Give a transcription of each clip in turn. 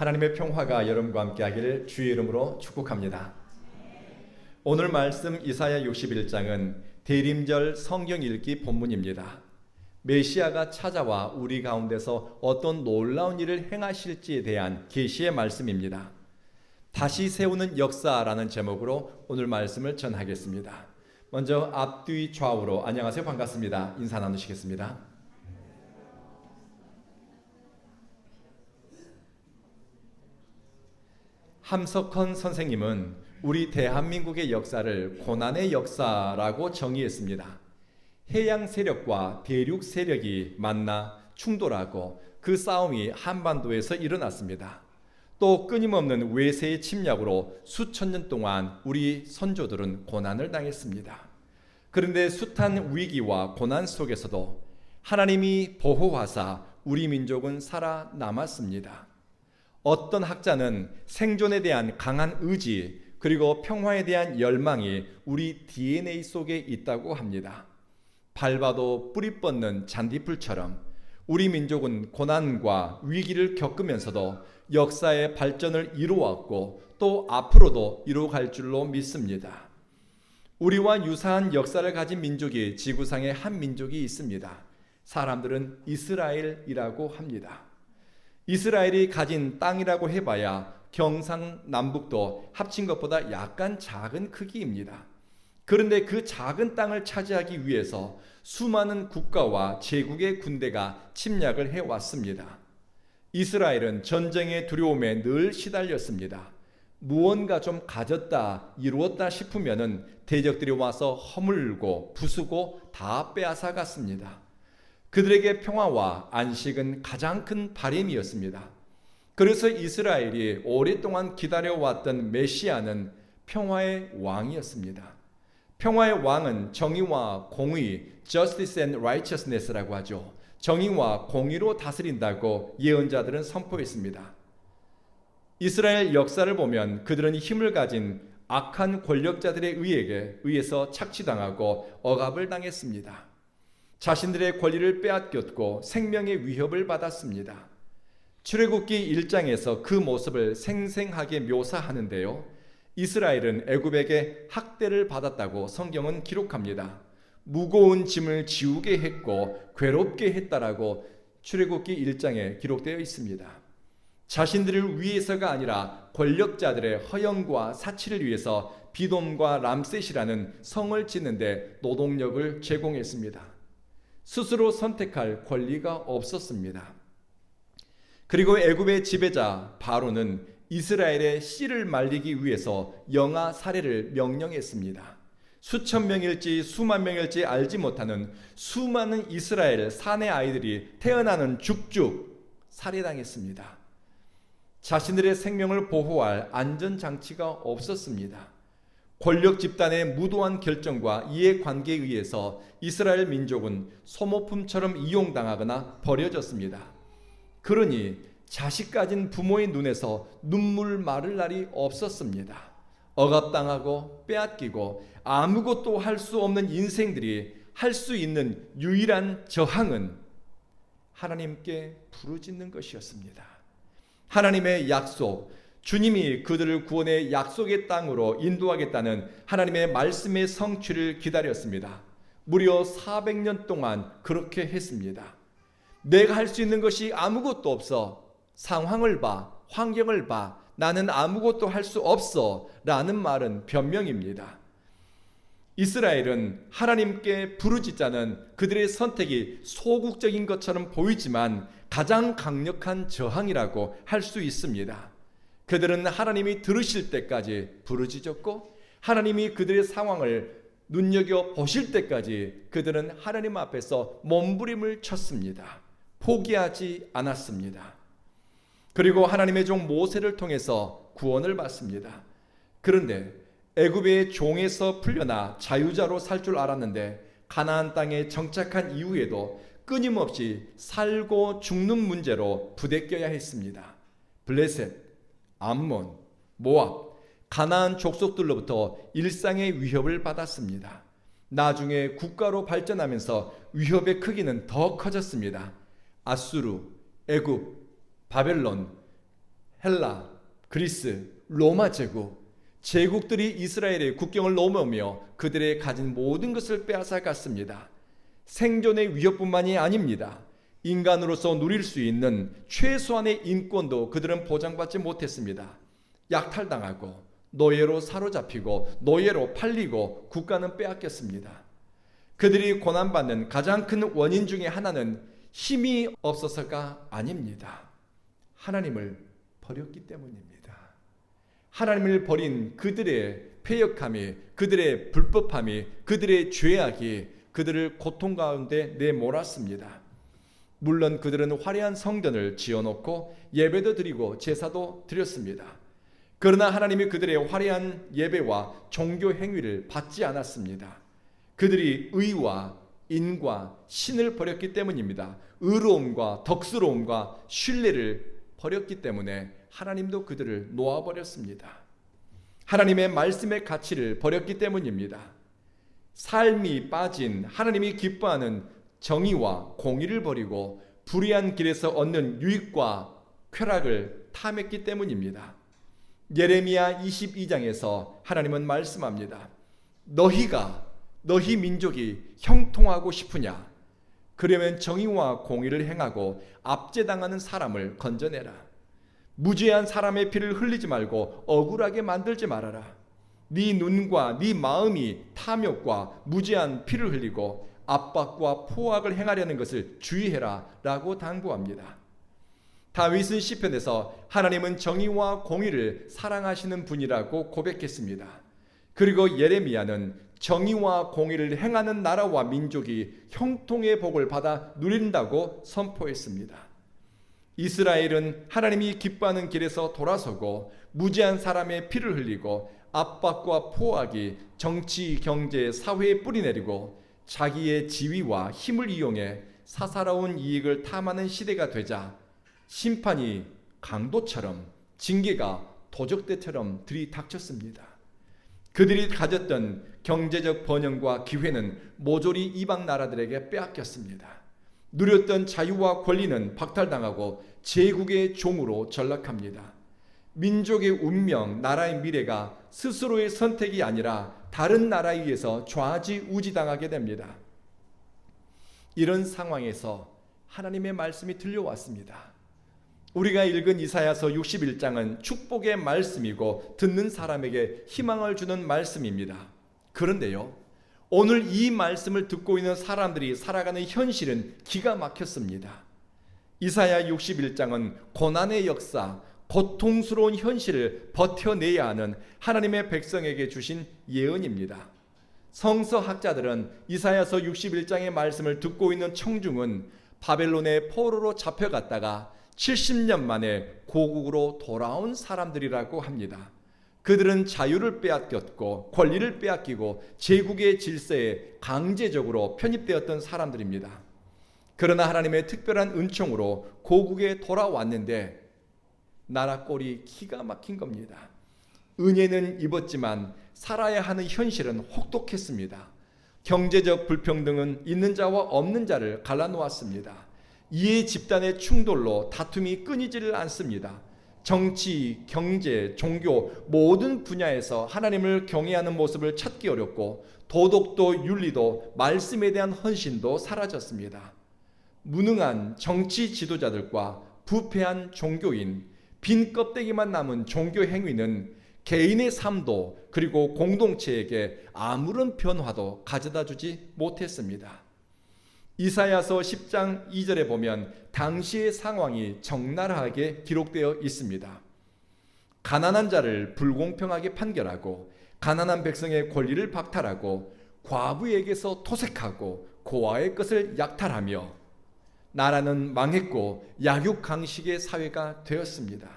하나님의 평화가 여러분과 함께 하기를 주의 이름으로 축복합니다. 오늘 말씀 이사야 61장은 대림절 성경 읽기 본문입니다. 메시아가 찾아와 우리 가운데서 어떤 놀라운 일을 행하실지에 대한 계시의 말씀입니다. 다시 세우는 역사라는 제목으로 오늘 말씀을 전하겠습니다. 먼저 앞뒤 좌우로 안녕하세요 반갑습니다. 인사 나누시겠습니다. 함석헌 선생님은 우리 대한민국의 역사를 고난의 역사라고 정의했습니다. 해양 세력과 대륙 세력이 만나 충돌하고 그 싸움이 한반도에서 일어났습니다. 또 끊임없는 외세의 침략으로 수천 년 동안 우리 선조들은 고난을 당했습니다. 그런데 숱한 위기와 고난 속에서도 하나님이 보호하사 우리 민족은 살아남았습니다. 어떤 학자는 생존에 대한 강한 의지 그리고 평화에 대한 열망이 우리 DNA 속에 있다고 합니다. 밟아도 뿌리 뻗는 잔디풀처럼 우리 민족은 고난과 위기를 겪으면서도 역사의 발전을 이루었고 또 앞으로도 이루어갈 줄로 믿습니다. 우리와 유사한 역사를 가진 민족이 지구상에 한 민족이 있습니다. 사람들은 이스라엘이라고 합니다. 이스라엘이 가진 땅이라고 해봐야 경상남북도 합친 것보다 약간 작은 크기입니다. 그런데 그 작은 땅을 차지하기 위해서 수많은 국가와 제국의 군대가 침략을 해왔습니다. 이스라엘은 전쟁의 두려움에 늘 시달렸습니다. 무언가 좀 가졌다, 이루었다 싶으면은 대적들이 와서 허물고 부수고 다 빼앗아 갔습니다. 그들에게 평화와 안식은 가장 큰 바램이었습니다. 그래서 이스라엘이 오랫동안 기다려왔던 메시아는 평화의 왕이었습니다. 평화의 왕은 정의와 공의, justice and righteousness라고 하죠. 정의와 공의로 다스린다고 예언자들은 선포했습니다. 이스라엘 역사를 보면 그들은 힘을 가진 악한 권력자들의 의에게 의해서 착취당하고 억압을 당했습니다. 자신들의 권리를 빼앗겼고 생명의 위협을 받았습니다. 출애굽기 1장에서 그 모습을 생생하게 묘사하는데요. 이스라엘은 애굽에게 학대를 받았다고 성경은 기록합니다. 무거운 짐을 지우게 했고 괴롭게 했다라고 출애굽기 1장에 기록되어 있습니다. 자신들을 위해서가 아니라 권력자들의 허영과 사치를 위해서 비돔과 람셋이라는 성을 짓는데 노동력을 제공했습니다. 스스로 선택할 권리가 없었습니다. 그리고 애굽의 지배자 바로는 이스라엘의 씨를 말리기 위해서 영아 살해를 명령했습니다. 수천 명일지 수만 명일지 알지 못하는 수많은 이스라엘 사내 아이들이 태어나는 죽죽 살해당했습니다. 자신들의 생명을 보호할 안전장치가 없었습니다. 권력 집단의 무도한 결정과 이해 관계에 의해서 이스라엘 민족은 소모품처럼 이용당하거나 버려졌습니다. 그러니 자식 가진 부모의 눈에서 눈물 마를 날이 없었습니다. 억압당하고 빼앗기고 아무것도 할 수 없는 인생들이 할 수 있는 유일한 저항은 하나님께 부르짖는 것이었습니다. 하나님의 약속, 주님이 그들을 구원의 약속의 땅으로 인도하겠다는 하나님의 말씀의 성취를 기다렸습니다. 무려 400년 동안 그렇게 했습니다. 내가 할 수 있는 것이 아무것도 없어. 상황을 봐, 환경을 봐. 나는 아무것도 할 수 없어. 라는 말은 변명입니다. 이스라엘은 하나님께 부르짖자는 그들의 선택이 소극적인 것처럼 보이지만 가장 강력한 저항이라고 할 수 있습니다. 그들은 하나님이 들으실 때까지 부르짖었고 하나님이 그들의 상황을 눈여겨 보실 때까지 그들은 하나님 앞에서 몸부림을 쳤습니다. 포기하지 않았습니다. 그리고 하나님의 종 모세를 통해서 구원을 받습니다. 그런데 애굽의 종에서 풀려나 자유자로 살 줄 알았는데 가나안 땅에 정착한 이후에도 끊임없이 살고 죽는 문제로 부대껴야 했습니다. 블레셋, 암몬, 모압, 가나안 족속들로부터 일상의 위협을 받았습니다. 나중에 국가로 발전하면서 위협의 크기는 더 커졌습니다. 아수르, 애굽, 바벨론, 헬라, 그리스, 로마 제국, 제국들이 이스라엘의 국경을 넘어오며 그들의 가진 모든 것을 빼앗아 갔습니다. 생존의 위협뿐만이 아닙니다. 인간으로서 누릴 수 있는 최소한의 인권도 그들은 보장받지 못했습니다. 약탈당하고 노예로 사로잡히고 노예로 팔리고 국가는 빼앗겼습니다. 그들이 고난받는 가장 큰 원인 중에 하나는 힘이 없어서가 아닙니다. 하나님을 버렸기 때문입니다. 하나님을 버린 그들의 폐역함이, 그들의 불법함이, 그들의 죄악이 그들을 고통 가운데 내몰았습니다. 물론 그들은 화려한 성전을 지어놓고 예배도 드리고 제사도 드렸습니다. 그러나 하나님이 그들의 화려한 예배와 종교 행위를 받지 않았습니다. 그들이 의와 인과 신을 버렸기 때문입니다. 의로움과 덕스러움과 신뢰를 버렸기 때문에 하나님도 그들을 놓아버렸습니다. 하나님의 말씀의 가치를 버렸기 때문입니다. 삶이 빠진 하나님이 기뻐하는 정의와 공의를 버리고 불의한 길에서 얻는 유익과 쾌락을 탐했기 때문입니다. 예레미야 22장에서 하나님은 말씀합니다. 너희가 너희 민족이 형통하고 싶으냐? 그러면 정의와 공의를 행하고 압제당하는 사람을 건져내라. 무죄한 사람의 피를 흘리지 말고 억울하게 만들지 말아라. 네 눈과 네 마음이 탐욕과 무죄한 피를 흘리고 압박과 포악을 행하려는 것을 주의해라라고 당부합니다. 다윗은 시편에서 하나님은 정의와 공의를 사랑하시는 분이라고 고백했습니다. 그리고 예레미야는 정의와 공의를 행하는 나라와 민족이 형통의 복을 받아 누린다고 선포했습니다. 이스라엘은 하나님이 기뻐하는 길에서 돌아서고 무지한 사람의 피를 흘리고 압박과 포악이 정치, 경제, 사회에 뿌리내리고 자기의 지위와 힘을 이용해 사사로운 이익을 탐하는 시대가 되자 심판이 강도처럼 징계가 도적대처럼 들이닥쳤습니다. 그들이 가졌던 경제적 번영과 기회는 모조리 이방 나라들에게 빼앗겼습니다. 누렸던 자유와 권리는 박탈당하고 제국의 종으로 전락합니다. 민족의 운명, 나라의 미래가 스스로의 선택이 아니라 다른 나라에 의해서 좌지우지당하게 됩니다. 이런 상황에서 하나님의 말씀이 들려왔습니다. 우리가 읽은 이사야서 61장은 축복의 말씀이고 듣는 사람에게 희망을 주는 말씀입니다. 그런데요. 오늘 이 말씀을 듣고 있는 사람들이 살아가는 현실은 기가 막혔습니다. 이사야 61장은 고난의 역사, 고통스러운 현실을 버텨내야 하는 하나님의 백성에게 주신 예언입니다. 성서학자들은 이사야서 61장의 말씀을 듣고 있는 청중은 바벨론의 포로로 잡혀갔다가 70년 만에 고국으로 돌아온 사람들이라고 합니다. 그들은 자유를 빼앗겼고 권리를 빼앗기고 제국의 질서에 강제적으로 편입되었던 사람들입니다. 그러나 하나님의 특별한 은총으로 고국에 돌아왔는데 나라 꼴이 기가 막힌 겁니다. 은혜는 입었지만 살아야 하는 현실은 혹독했습니다. 경제적 불평등은 있는 자와 없는 자를 갈라놓았습니다. 이해 집단의 충돌로 다툼이 끊이지를 않습니다. 정치, 경제, 종교 모든 분야에서 하나님을 경외하는 모습을 찾기 어렵고 도덕도 윤리도 말씀에 대한 헌신도 사라졌습니다. 무능한 정치 지도자들과 부패한 종교인, 빈 껍데기만 남은 종교 행위는 개인의 삶도 그리고 공동체에게 아무런 변화도 가져다 주지 못했습니다. 이사야서 10장 2절에 보면 당시의 상황이 적나라하게 기록되어 있습니다. 가난한 자를 불공평하게 판결하고 가난한 백성의 권리를 박탈하고 과부에게서 토색하고 고아의 것을 약탈하며 나라는 망했고 약육강식의 사회가 되었습니다.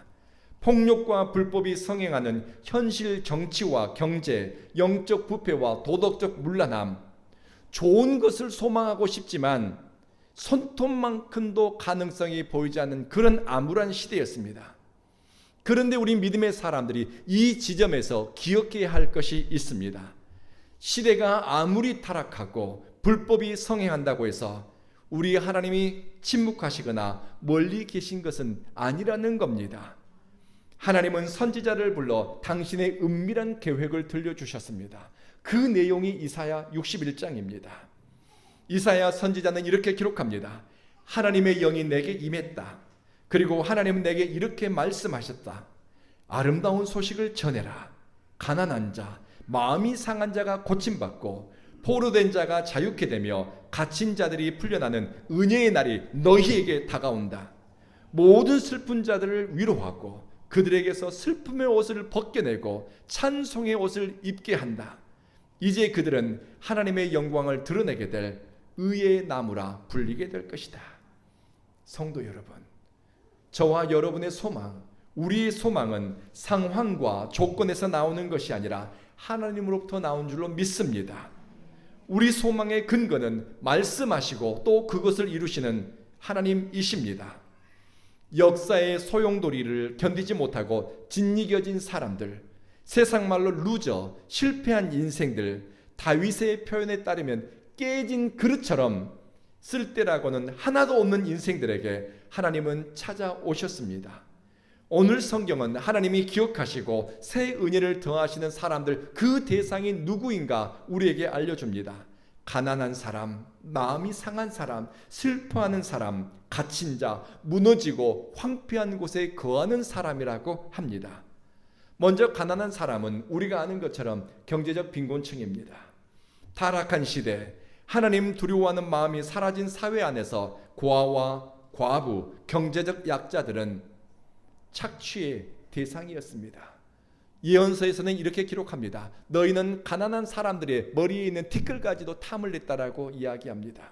폭력과 불법이 성행하는 현실 정치와 경제, 영적 부패와 도덕적 문란함, 좋은 것을 소망하고 싶지만 손톱만큼도 가능성이 보이지 않는 그런 암울한 시대였습니다. 그런데 우리 믿음의 사람들이 이 지점에서 기억해야 할 것이 있습니다. 시대가 아무리 타락하고 불법이 성행한다고 해서 우리 하나님이 침묵하시거나 멀리 계신 것은 아니라는 겁니다. 하나님은 선지자를 불러 당신의 은밀한 계획을 들려주셨습니다. 그 내용이 이사야 61장입니다. 이사야 선지자는 이렇게 기록합니다. 하나님의 영이 내게 임했다. 그리고 하나님은 내게 이렇게 말씀하셨다. 아름다운 소식을 전해라. 가난한 자, 마음이 상한 자가 고침받고 포로된 자가 자유케 되며 갇힌 자들이 풀려나는 은혜의 날이 너희에게 다가온다. 모든 슬픈 자들을 위로하고 그들에게서 슬픔의 옷을 벗겨내고 찬송의 옷을 입게 한다. 이제 그들은 하나님의 영광을 드러내게 될 의의 나무라 불리게 될 것이다. 성도 여러분, 저와 여러분의 소망, 우리의 소망은 상황과 조건에서 나오는 것이 아니라 하나님으로부터 나온 줄로 믿습니다. 우리 소망의 근거는 말씀하시고 또 그것을 이루시는 하나님이십니다. 역사의 소용돌이를 견디지 못하고 짓이겨진 사람들, 세상 말로 루저, 실패한 인생들, 다윗의 표현에 따르면 깨진 그릇처럼 쓸데라고는 하나도 없는 인생들에게 하나님은 찾아오셨습니다. 오늘 성경은 하나님이 기억하시고 새 은혜를 더하시는 사람들 그 대상이 누구인가 우리에게 알려줍니다. 가난한 사람, 마음이 상한 사람, 슬퍼하는 사람, 갇힌 자, 무너지고 황폐한 곳에 거하는 사람이라고 합니다. 먼저 가난한 사람은 우리가 아는 것처럼 경제적 빈곤층입니다. 타락한 시대, 하나님 두려워하는 마음이 사라진 사회 안에서 고아와 과부, 경제적 약자들은 착취의 대상이었습니다. 예언서에서는 이렇게 기록합니다. 너희는 가난한 사람들의 머리에 있는 티끌까지도 탐을 냈다라고 이야기합니다.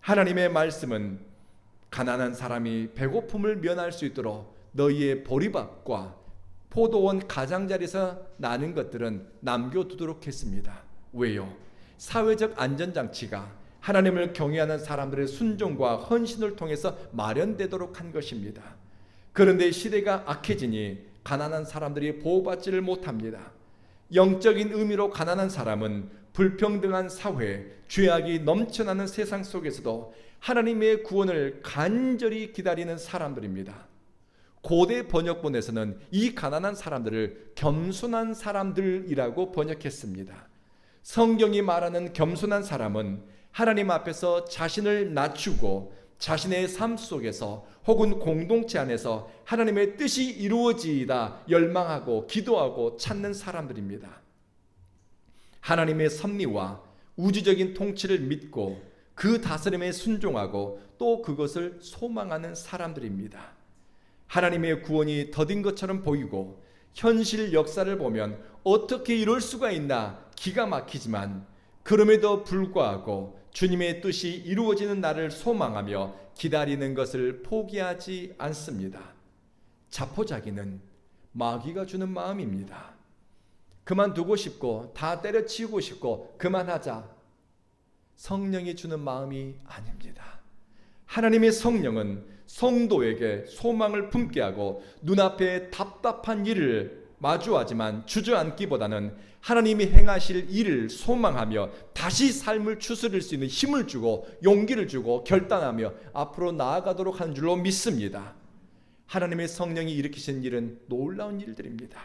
하나님의 말씀은 가난한 사람이 배고픔을 면할 수 있도록 너희의 보리밥과 포도원 가장자리에서 나는 것들은 남겨두도록 했습니다. 왜요? 사회적 안전장치가 하나님을 경외하는 사람들의 순종과 헌신을 통해서 마련되도록 한 것입니다. 그런데 시대가 악해지니 가난한 사람들이 보호받지를 못합니다. 영적인 의미로 가난한 사람은 불평등한 사회, 죄악이 넘쳐나는 세상 속에서도 하나님의 구원을 간절히 기다리는 사람들입니다. 고대 번역본에서는 이 가난한 사람들을 겸손한 사람들이라고 번역했습니다. 성경이 말하는 겸손한 사람은 하나님 앞에서 자신을 낮추고 자신의 삶 속에서 혹은 공동체 안에서 하나님의 뜻이 이루어지이다 열망하고 기도하고 찾는 사람들입니다. 하나님의 섭리와 우주적인 통치를 믿고 그 다스림에 순종하고 또 그것을 소망하는 사람들입니다. 하나님의 구원이 더딘 것처럼 보이고 현실 역사를 보면 어떻게 이럴 수가 있나 기가 막히지만 그럼에도 불구하고 주님의 뜻이 이루어지는 날을 소망하며 기다리는 것을 포기하지 않습니다. 자포자기는 마귀가 주는 마음입니다. 그만두고 싶고 다 때려치우고 싶고 그만하자. 성령이 주는 마음이 아닙니다. 하나님의 성령은 성도에게 소망을 품게 하고 눈앞에 답답한 일을 마주하지만 주저앉기보다는 하나님이 행하실 일을 소망하며 다시 삶을 추스릴 수 있는 힘을 주고 용기를 주고 결단하며 앞으로 나아가도록 하는 줄로 믿습니다. 하나님의 성령이 일으키신 일은 놀라운 일들입니다.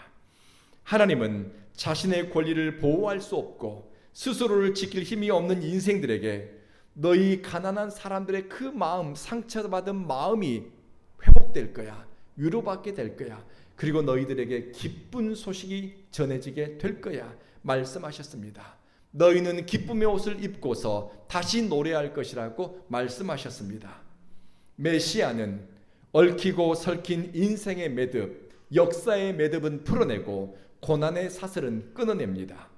하나님은 자신의 권리를 보호할 수 없고 스스로를 지킬 힘이 없는 인생들에게 너희 가난한 사람들의 그 마음, 상처받은 마음이 회복될 거야. 위로받게 될 거야. 그리고 너희들에게 기쁜 소식이 전해지게 될 거야. 말씀하셨습니다. 너희는 기쁨의 옷을 입고서 다시 노래할 것이라고 말씀하셨습니다. 메시아는 얽히고 설킨 인생의 매듭, 역사의 매듭은 풀어내고 고난의 사슬은 끊어냅니다.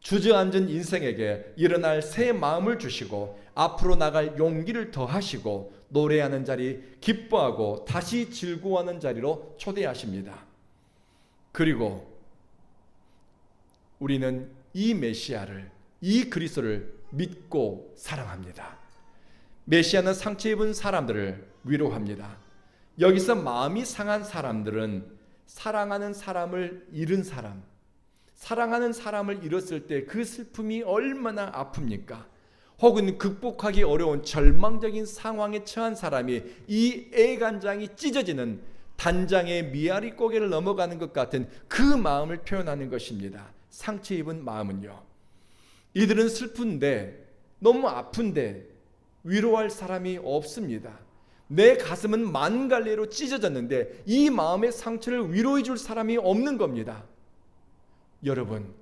주저앉은 인생에게 일어날 새 마음을 주시고 앞으로 나갈 용기를 더하시고 노래하는 자리, 기뻐하고 다시 즐거워하는 자리로 초대하십니다. 그리고 우리는 이 메시아를 이 그리스도를 믿고 사랑합니다. 메시아는 상처 입은 사람들을 위로합니다. 여기서 마음이 상한 사람들은 사랑하는 사람을 잃은 사람, 사랑하는 사람을 잃었을 때 그 슬픔이 얼마나 아픕니까? 혹은 극복하기 어려운 절망적인 상황에 처한 사람이 이 애간장이 찢어지는 단장의 미아리 고개를 넘어가는 것 같은 그 마음을 표현하는 것입니다. 상처 입은 마음은요. 이들은 슬픈데 너무 아픈데 위로할 사람이 없습니다. 내 가슴은 만 갈래로 찢어졌는데 이 마음의 상처를 위로해 줄 사람이 없는 겁니다. 여러분,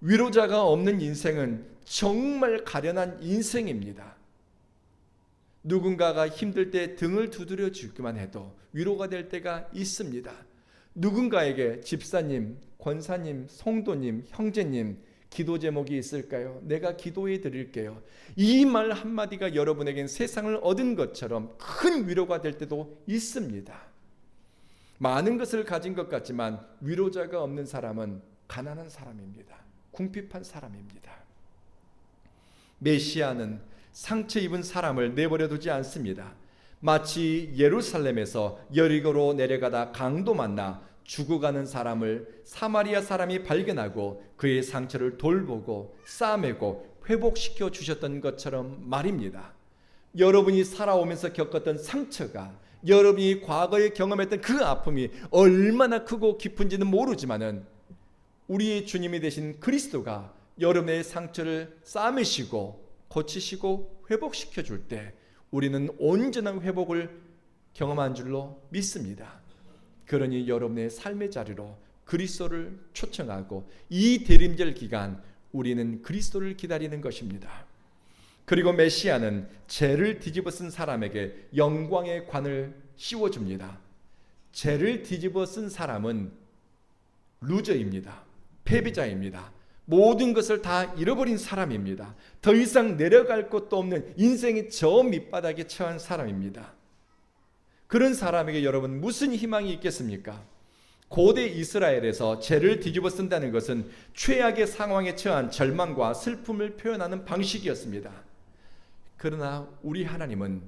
위로자가 없는 인생은 정말 가련한 인생입니다. 누군가가 힘들 때 등을 두드려 주기만 해도 위로가 될 때가 있습니다. 누군가에게 집사님, 권사님, 성도님, 형제님, 기도 제목이 있을까요? 내가 기도해 드릴게요. 이 말 한마디가 여러분에겐 세상을 얻은 것처럼 큰 위로가 될 때도 있습니다. 많은 것을 가진 것 같지만 위로자가 없는 사람은 가난한 사람입니다. 궁핍한 사람입니다. 메시아는 상처 입은 사람을 내버려 두지 않습니다. 마치 예루살렘에서 여리고로 내려가다 강도 만나 죽어가는 사람을 사마리아 사람이 발견하고 그의 상처를 돌보고 싸매고 회복시켜 주셨던 것처럼 말입니다. 여러분이 살아오면서 겪었던 상처가 여러분이 과거에 경험했던 그 아픔이 얼마나 크고 깊은지는 모르지만은 우리의 주님이 되신 그리스도가 여러분의 상처를 싸매시고 고치시고 회복시켜 줄 때 우리는 온전한 회복을 경험한 줄로 믿습니다. 그러니 여러분의 삶의 자리로 그리스도를 초청하고 이 대림절 기간 우리는 그리스도를 기다리는 것입니다. 그리고 메시아는 죄를 뒤집어 쓴 사람에게 영광의 관을 씌워 줍니다. 죄를 뒤집어 쓴 사람은 루저입니다. 패배자입니다. 모든 것을 다 잃어버린 사람입니다. 더 이상 내려갈 곳도 없는 인생의 저 밑바닥에 처한 사람입니다. 그런 사람에게 여러분 무슨 희망이 있겠습니까? 고대 이스라엘에서 죄를 뒤집어 쓴다는 것은 최악의 상황에 처한 절망과 슬픔을 표현하는 방식이었습니다. 그러나 우리 하나님은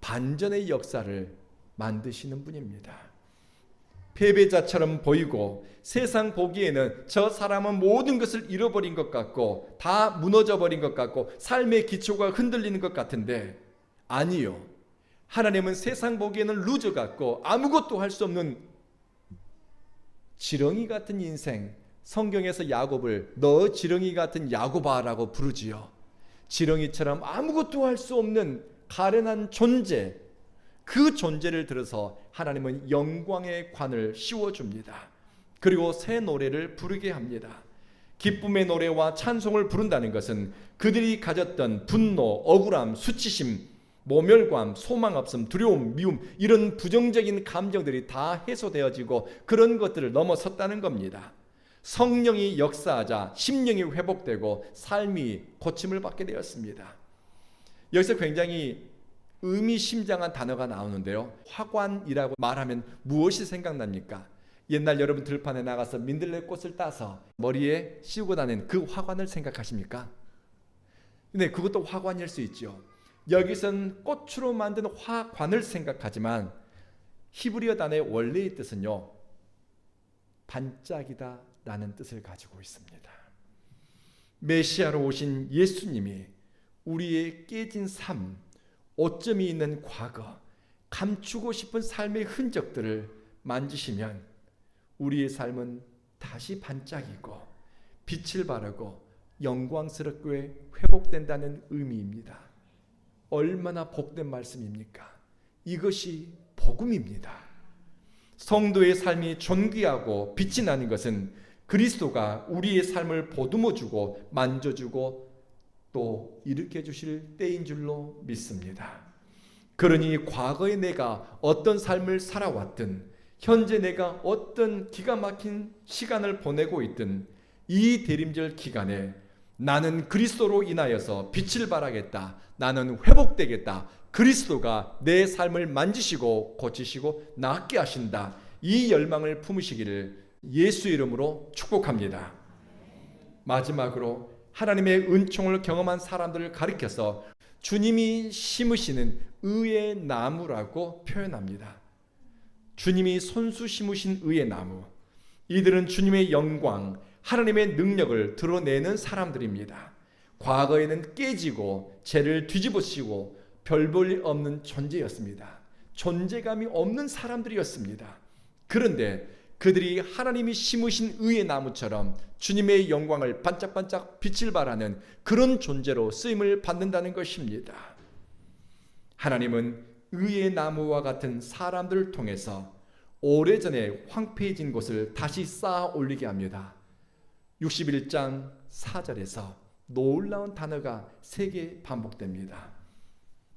반전의 역사를 만드시는 분입니다. 패배자처럼 보이고 세상 보기에는 저 사람은 모든 것을 잃어버린 것 같고 다 무너져 버린 것 같고 삶의 기초가 흔들리는 것 같은데 아니요. 하나님은 세상 보기에는 루저 같고 아무것도 할 수 없는 지렁이 같은 인생. 성경에서 야곱을 너 지렁이 같은 야곱아라고 부르지요. 지렁이처럼 아무것도 할 수 없는 가련한 존재. 그 존재를 들어서 하나님은 영광의 관을 씌워 줍니다. 그리고 새 노래를 부르게 합니다. 기쁨의 노래와 찬송을 부른다는 것은 그들이 가졌던 분노, 억울함, 수치심, 모멸감, 소망 없음, 두려움, 미움 이런 부정적인 감정들이 다 해소되어지고 그런 것들을 넘어섰다는 겁니다. 성령이 역사하자 심령이 회복되고 삶이 고침을 받게 되었습니다. 여기서 굉장히 의미심장한 단어가 나오는데요. 화관이라고 말하면 무엇이 생각납니까? 옛날 여러분 들판에 나가서 민들레 꽃을 따서 머리에 씌우고 다니는 그 화관을 생각하십니까? 근데 그것도 화관일 수 있죠. 여기선 꽃으로 만든 화관을 생각하지만 히브리어 단어의 원래의 뜻은요. 반짝이다 라는 뜻을 가지고 있습니다. 메시아로 오신 예수님이 우리의 깨진 삶, 오점이 있는 과거, 감추고 싶은 삶의 흔적들을 만지시면 우리의 삶은 다시 반짝이고 빛을 바르고 영광스럽게 회복된다는 의미입니다. 얼마나 복된 말씀입니까? 이것이 복음입니다. 성도의 삶이 존귀하고 빛이 나는 것은 그리스도가 우리의 삶을 보듬어 주고 만져주고 또 일으켜 주실 때인 줄로 믿습니다. 그러니 과거에 내가 어떤 삶을 살아왔든 현재 내가 어떤 기가 막힌 시간을 보내고 있든 이 대림절 기간에 나는 그리스도로 인하여서 빛을 발하겠다. 나는 회복되겠다. 그리스도가 내 삶을 만지시고 고치시고 낫게 하신다. 이 열망을 품으시기를 예수 이름으로 축복합니다. 마지막으로 하나님의 은총을 경험한 사람들을 가리켜서 주님이 심으시는 의의 나무라고 표현합니다. 주님이 손수 심으신 의의 나무. 이들은 주님의 영광, 하나님의 능력을 드러내는 사람들입니다. 과거에는 깨지고 죄를 뒤집어쓰고 별볼 없는 존재였습니다. 존재감이 없는 사람들이었습니다. 그런데 그들이 하나님이 심으신 의의 나무처럼 주님의 영광을 반짝반짝 빛을 발하는 그런 존재로 쓰임을 받는다는 것입니다. 하나님은 의의 나무와 같은 사람들을 통해서 오래전에 황폐해진 곳을 다시 쌓아 올리게 합니다. 61장 4절에서 놀라운 단어가 세 개 반복됩니다.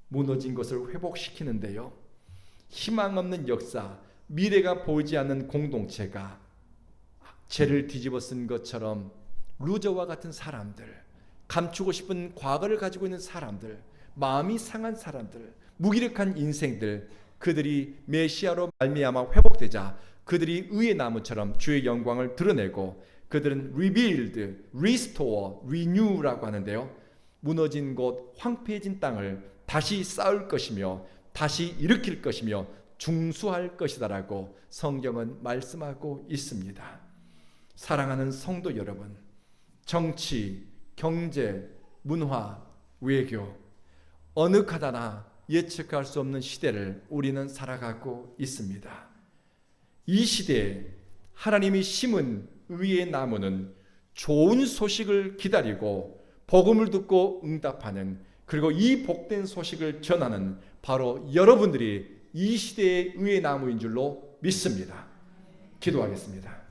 무너진 것을 회복시키는데요. 희망 없는 역사, 미래가 보이지 않는 공동체가 죄를 뒤집어 쓴 것처럼 루저와 같은 사람들, 감추고 싶은 과거를 가지고 있는 사람들, 마음이 상한 사람들, 무기력한 인생들, 그들이 메시아로 말미암아 회복되자 그들이 의의 나무처럼 주의 영광을 드러내고 그들은 rebuild, restore, renew라고 하는데요. 무너진 곳, 황폐해진 땅을 다시 쌓을 것이며 다시 일으킬 것이며 중수할 것이다라고 성경은 말씀하고 있습니다. 사랑하는 성도 여러분, 정치, 경제, 문화, 외교 어느 카다나 예측할 수 없는 시대를 우리는 살아가고 있습니다. 이 시대에 하나님이 심은 의의 나무는 좋은 소식을 기다리고 복음을 듣고 응답하는 그리고 이 복된 소식을 전하는 바로 여러분들이 이 시대의 의의 나무인 줄로 믿습니다. 기도하겠습니다.